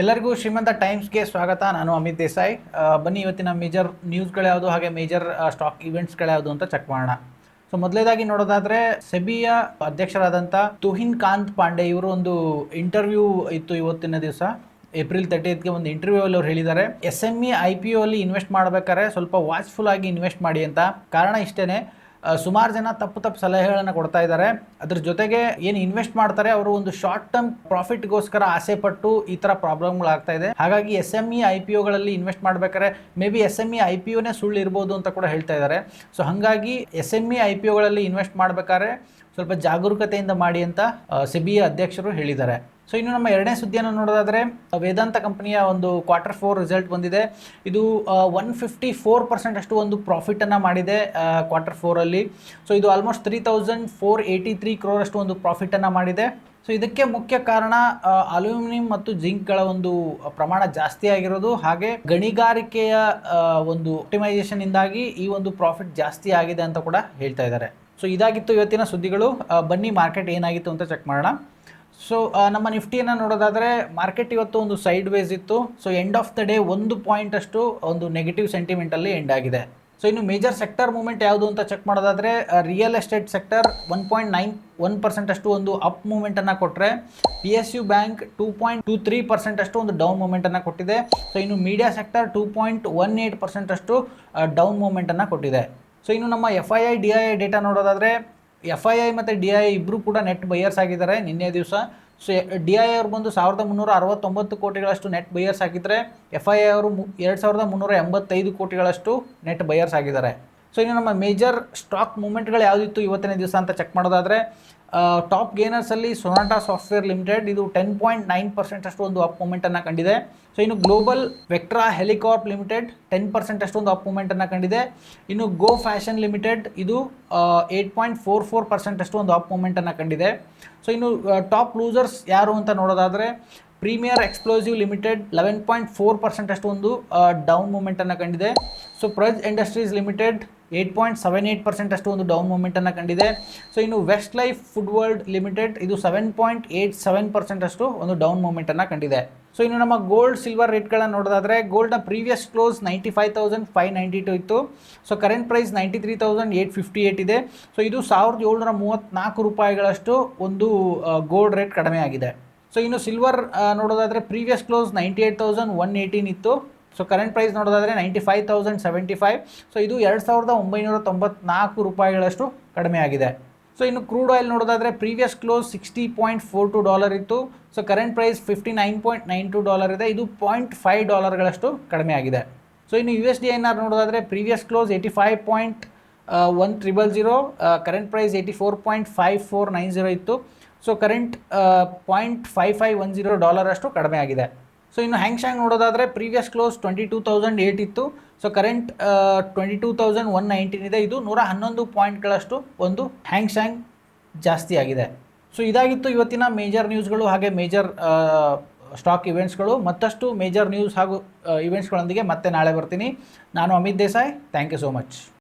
ಎಲ್ಲರಿಗೂ ಶ್ರೀಮಂತ ಟೈಮ್ಸ್ಗೆ ಸ್ವಾಗತ. ನಾನು ಅಮಿತ್ ದೇಸಾಯಿ. ಬನ್ನಿ ಇವತ್ತಿನ ಮೇಜರ್ ನ್ಯೂಸ್ಗಳ್ಯಾವುದು ಹಾಗೆ ಮೇಜರ್ ಸ್ಟಾಕ್ ಇವೆಂಟ್ಸ್ಗಳ್ಯಾವುದು ಅಂತ ಚೆಕ್ ಮಾಡೋಣ. ಸೊ ಮೊದಲೇದಾಗಿ ನೋಡೋದಾದರೆ, ಸೆಬಿಯ ಅಧ್ಯಕ್ಷರಾದಂಥ ತುಹಿನ್ ಕಾಂತ್ ಪಾಂಡೆ ಇವರು ಒಂದು ಇಂಟರ್ವ್ಯೂ ಇತ್ತು ಇವತ್ತಿನ ದಿವಸ. ಏಪ್ರಿಲ್ ತರ್ಟಿಯತ್ಗೆ ಒಂದು ಇಂಟರ್ವ್ಯೂ ಅಲ್ಲಿ ಅವ್ರು ಹೇಳಿದ್ದಾರೆ. S M E I P O ಅಲ್ಲಿ ಇನ್ವೆಸ್ಟ್ ಮಾಡಬೇಕಾದ್ರೆ ಸ್ವಲ್ಪ ವಾಚ್ಫುಲ್ ಆಗಿ ಇನ್ವೆಸ್ಟ್ ಮಾಡಿ ಅಂತ. ಕಾರಣ ಇಷ್ಟೇನೆ. ಸುಮಾರು ಜನ ತಪ್ಪು ತಪ್ಪು ಸಲಹೆಗಳನ್ನು ಕೊಡ್ತಾ ಇದ್ದಾರೆ ಅದ್ರ ಜೊತೆಗೆ ಏನು ಇನ್ವೆಸ್ಟ್ ಮಾಡ್ತಾರೆ ಅವರು ಒಂದು ಶಾರ್ಟ್ ಟರ್ಮ್ ಪ್ರಾಫಿಟ್ಗೋಸ್ಕರ ಆಸೆ ಪಟ್ಟು ಈ ಥರ ಪ್ರಾಬ್ಲಮ್ಗಳಾಗ್ತಾ ಇದೆ. ಹಾಗಾಗಿ S M E I P ಒಗಳಲ್ಲಿ invest ಮಾಡ್ಬೇಕಾದ್ರೆ maybe S M E I P ಒನೇ ಸುಳ್ಳು ಇರ್ಬೋದು ಅಂತ ಕೂಡ ಹೇಳ್ತಾ ಇದ್ದಾರೆ ಸೊ ಹಾಗಾಗಿ S M E I P ಒಗಳಲ್ಲಿ invest ಮಾಡ್ಬೇಕಾದ್ರೆ ಸ್ವಲ್ಪ ಜಾಗರೂಕತೆಯಿಂದ ಮಾಡಿ ಅಂತ ಸೆಬಿಯ ಅಧ್ಯಕ್ಷರು ಹೇಳಿದ್ದಾರೆ. ಸೊ ಇನ್ನು ನಮ್ಮ ಎರಡನೇ ಸುದ್ದಿಯನ್ನು ನೋಡೋದಾದರೆ ವೇದಾಂತ ಕಂಪನಿಯ ಒಂದು ಕ್ವಾರ್ಟರ್ ಫೋರ್ ರಿಸಲ್ಟ್ ಬಂದಿದೆ. ಇದು ಒನ್ ಫಿಫ್ಟಿ ಫೋರ್ ಪರ್ಸೆಂಟ್ ಅಷ್ಟು ಒಂದು ಪ್ರಾಫಿಟನ್ನು ಮಾಡಿದೆ ಕ್ವಾರ್ಟರ್ ಫೋರಲ್ಲಿ ಸೊ ಇದು almost three thousand four eighty three crore ಅಷ್ಟು ಒಂದು ಪ್ರಾಫಿಟನ್ನು ಮಾಡಿದೆ. ಸೊ ಇದಕ್ಕೆ ಮುಖ್ಯ ಕಾರಣ ಅಲ್ಯೂಮಿನಿಯಂ ಮತ್ತು ಜಿಂಕ್ಗಳ ಒಂದು ಪ್ರಮಾಣ ಜಾಸ್ತಿ ಆಗಿರೋದು. ಹಾಗೆ ಗಣಿಗಾರಿಕೆಯ ಒಂದು ಆಪ್ಟಿಮೈಸೇಷನ್ ಇಂದಾಗಿ ಈ ಒಂದು ಪ್ರಾಫಿಟ್ ಜಾಸ್ತಿ ಆಗಿದೆ ಅಂತ ಕೂಡ ಹೇಳ್ತಾ ಇದ್ದಾರೆ. ಸೊ ಇದಾಗಿತ್ತು ಇವತ್ತಿನ ಸುದ್ದಿಗಳು. ಬನ್ನಿ ಮಾರ್ಕೆಟ್ ಏನಾಗಿತ್ತು ಅಂತ ಚೆಕ್ ಮಾಡೋಣ. ಸೊ ನಮ್ಮ ನಿಫ್ಟಿಯನ್ನು ನೋಡೋದಾದರೆ ಮಾರ್ಕೆಟ್ ಇವತ್ತು ಒಂದು ಸೈಡ್ ವೇಸ್ ಇತ್ತು. So end of the day ಒಂದು ಪಾಯಿಂಟ್ ಅಷ್ಟು ಒಂದು ನೆಗೆಟಿವ್ ಸೆಂಟಿಮೆಂಟಲ್ಲಿ ಎಂಡ್ ಆಗಿದೆ. ಸೊ ಇನ್ನು ಮೇಜರ್ ಸೆಕ್ಟರ್ ಮೂವ್ಮೆಂಟ್ ಯಾವುದು ಅಂತ ಚೆಕ್ ಮಾಡೋದಾದರೆ real estate sector one point nine one percent ಅಷ್ಟು ಒಂದು ಅಪ್ ಮೂವ್ಮೆಂಟನ್ನು ಕೊಟ್ಟರೆ P S U bank two point two three percent ಅಷ್ಟು ಒಂದು ಡೌನ್ ಮೂವ್ಮೆಂಟನ್ನು ಕೊಟ್ಟಿದೆ. ಸೊ ಇನ್ನು media sector two point one eight percent ಅಷ್ಟು ಡೌನ್ ಮೂವ್ಮೆಂಟನ್ನು ಕೊಟ್ಟಿದೆ. ಸೊ ಇನ್ನು ನಮ್ಮ F I I D I I data ನೋಡೋದಾದರೆ ಎಫ್ ಐ ಐ ಮತ್ತು ಡಿ ಐ ಇಬ್ಬರು ಕೂಡ ನೆಟ್ ಬೈಯರ್ಸ್ ಆಗಿದ್ದಾರೆ ನಿನ್ನೆ ದಿವಸ. ಸೊ ಡಿ ಐ ಅವ್ರು ಬಂದು ಸಾವಿರದ ಮುನ್ನೂರ ಅರವತ್ತೊಂಬತ್ತು ಕೋಟಿಗಳಷ್ಟು ನೆಟ್ ಬೈಯರ್ಸ್ ಆಗಿದ್ದರೆ ಎಫ್ ಐ ಐ ಅವರು ಎರಡು ಸಾವಿರದ ಮುನ್ನೂರ ಎಂಬತ್ತೈದು ಕೋಟಿಗಳಷ್ಟು ನೆಟ್ ಬೈಯರ್ಸ್ ಆಗಿದ್ದಾರೆ. ಸೊ ಇನ್ನು ನಮ್ಮ ಮೇಜರ್ ಸ್ಟಾಕ್ ಮೂವ್ಮೆಂಟ್ಗಳು ಯಾವುದಿತ್ತು ಇವತ್ತಿನ ದಿವಸ ಅಂತ ಚೆಕ್ ಮಾಡೋದಾದರೆ ಟಾಪ್ ಗೇನರ್ಸಲ್ಲಿ ಸೊನಾಟಾ ಸಾಫ್ಟ್ವೇರ್ ಲಿಮಿಟೆಡ್ ಇದು ಟೆನ್ ಪಾಯಿಂಟ್ ನೈನ್ ಪರ್ಸೆಂಟ್ ಅಷ್ಟು ಒಂದು ಅಪ್ ಮೂಮೆಂಟನ್ನು ಕಂಡಿದೆ. ಸೊ ಇನ್ನು Global Vectra Helicorp Limited ten percent ಅಷ್ಟೊಂದು ಅಪ್ ಮೂಮೆಂಟನ್ನು ಕಂಡಿದೆ. ಇನ್ನು ಗೋ ಫ್ಯಾಷನ್ ಲಿಮಿಟೆಡ್ ಇದು eight point four four percent ಅಷ್ಟು ಒಂದು ಅಪ್ ಮೂಮೆಂಟನ್ನು ಕಂಡಿದೆ. ಸೊ ಇನ್ನು ಟಾಪ್ ಲೂಸರ್ಸ್ ಯಾರು ಅಂತ ನೋಡೋದಾದರೆ Premier Explosives Limited eleven point four percent ಅಷ್ಟು ಒಂದು ಡೌನ್ ಮೂಮೆಂಟನ್ನು ಕಂಡಿದೆ. So Praj Industries Limited eight point seven eight percent ಅಷ್ಟು ಒಂದು ಡೌನ್ ಮೂಮೆಂಟನ್ನು ಕಂಡಿದೆ. ಸೊ ಇನ್ನು Westlife Foodworld limited ಇದು seven point eight seven percent ಅಷ್ಟು ಒಂದು ಡೌನ್ ಮೂಮೆಂಟನ್ನು ಕಂಡಿದೆ. ಸೊ ಇನ್ನು ನಮ್ಮ ಗೋಲ್ಡ್ ಸಿಲ್ವರ್ ರೇಟ್ಗಳನ್ನು ನೋಡೋದಾದರೆ ಗೋಲ್ಡ್ನ previous close ninety five thousand five ninety two ಇತ್ತು. So current price ninety three thousand eight fifty eight ಇದೆ. ಸೊ ಇದು ಸಾವಿರದ ಏಳ್ನೂರ ಮೂವತ್ತ್ನಾಲ್ಕು ರೂಪಾಯಿಗಳಷ್ಟು ಒಂದು ಗೋಲ್ಡ್ ರೇಟ್ ಕಡಿಮೆ ಆಗಿದೆ. ಸೊ ಇನ್ನು ಸಿಲ್ವರ್ ನೋಡೋದಾದರೆ previous close ninety eight thousand one eighteen ಇತ್ತು. ಸೊ ಕರೆಂಟ್ ಪ್ರೈಸ್ ನೋಡೋದಾದರೆ ninety five thousand seventy five so ಇದು ಎರಡು ಸಾವಿರದ ಒಂಬೈನೂರ ತೊಂಬತ್ನಾಲ್ಕು ರೂಪಾಯಿಗಳಷ್ಟು ಕಡಿಮೆ ಆಗಿದೆ. ಸೊ ಇನ್ನು ಕ್ರೂಡ್ ಆಯಿಲ್ ನೋಡೋದಾದರೆ previous close sixty point four two dollar ಇತ್ತು. So current price fifty nine point nine two dollar ಇದೆ. ಇದು ಪಾಯಿಂಟ್ ಫೈವ್ ಡಾಲರ್ಗಳಷ್ಟು ಕಡಿಮೆ ಆಗಿದೆ. ಸೊ ಇನ್ನು U S D I N ನೋಡೋದಾದರೆ previous close eighty five point one triple zero current price eighty four point five four nine zero ಇತ್ತು. So current point five five one zero dollar ಅಷ್ಟು ಕಡಿಮೆ ಆಗಿದೆ. So ಇನ್ನು ಹ್ಯಾಂಗ್ Seng ನೋಡೋದಾದರೆ previous close twenty two thousand eight ಇತ್ತು. So current twenty two thousand one nineteen ಇದೆ. ಇದು ನೂರ ಹನ್ನೊಂದು ಪಾಯಿಂಟ್ಗಳಷ್ಟು ಒಂದು ಹ್ಯಾಂಗ್ ಶ್ಯಾಂಗ್ ಜಾಸ್ತಿ ಆಗಿದೆ. ಸೊ ಇದಾಗಿತ್ತು ಇವತ್ತಿನ ಮೇಜರ್ ನ್ಯೂಸ್ಗಳು ಹಾಗೆ ಮೇಜರ್ ಸ್ಟಾಕ್ ಇವೆಂಟ್ಸ್ಗಳು ಮತ್ತಷ್ಟು ಮೇಜರ್ ನ್ಯೂಸ್ ಹಾಗೂ ಇವೆಂಟ್ಸ್ಗಳೊಂದಿಗೆ ಮತ್ತೆ ನಾಳೆ ಬರ್ತೀನಿ. ನಾನು Amit Desai. Thank you so much